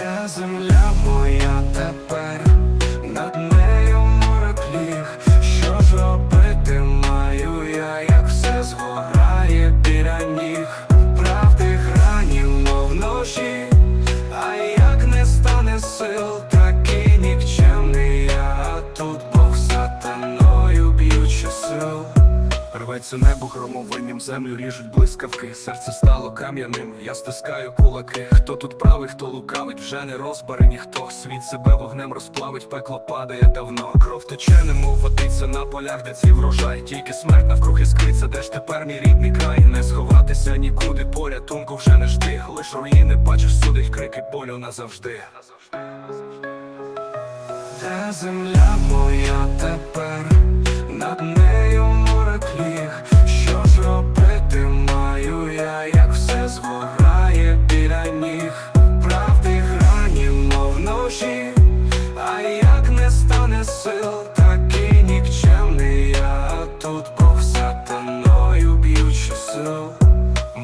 Земля моя тепер, Рветься небо громовинням, землю ріжуть блискавки, серце стало кам'яним, я стискаю кулаки. Хто тут правий, хто лукавить, вже не розбере ніхто. Світ себе вогнем розплавить, пекло падає давно. Кров тече, немов водиться на полях, де ці врожай. Тільки смерть навкруг іскриться, де ж тепер мій рідний край. Не сховатися нікуди, порятунку вже не жди. Лиш руїни бачиш, судить крики болю назавжди. Де земля моя тепер, все згорає біля ніг. Правди грані, мов ножі, а як не стане сил,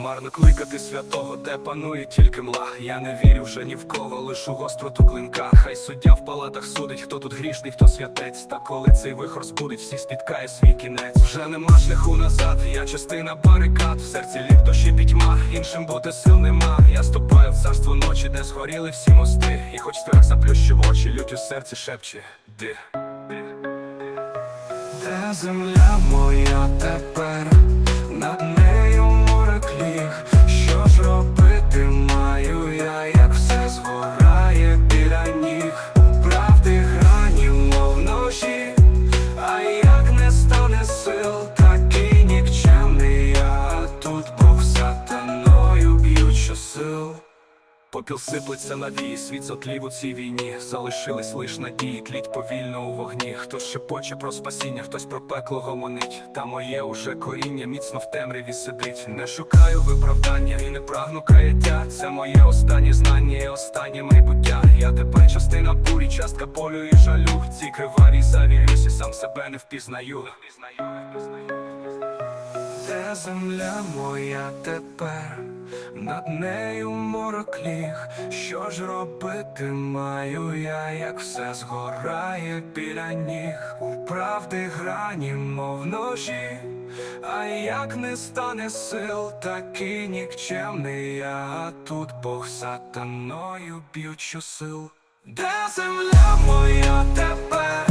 Марно кликати святого, де панує тільки мла. Я не вірю вже ні в кого, лишу гостроту клинка. Хай суддя в палатах судить, хто тут грішний, хто святець. Та коли цей вихор збудить, всі спіткає свій кінець. Вже нема шляху назад, я частина барикад, в серці лід душі пітьма, іншим бути сил нема. Я ступаю в царство ночі, де згоріли всі мости. І хоч страх заплющив очі, лють у серці шепче. Ди. Де земля моя тепер, стане Попіл сиплеться на вії, світ зотлів у цій війні. Залишились лиш надії, тліть повільно у вогні. Хтось шепоче про спасіння, хтось про пекло гомонить. Та моє уже коріння міцно в темряві сидить. Не шукаю виправдання і не прагну каяття. Це моє останнє знання і останнє майбуття. Я тепер частина бурі, частка болю і жалю. В цій кривавій завірюсь і сам себе не впізнаю. Де земля моя тепер, над нею морокліг. Що ж робити маю я, як все згорає біля ніг? У правди грані, мов ножі, а як не стане сил, такий нікчемний я, тут Бог сатаною б'ючу сил. Де земля моя тепер?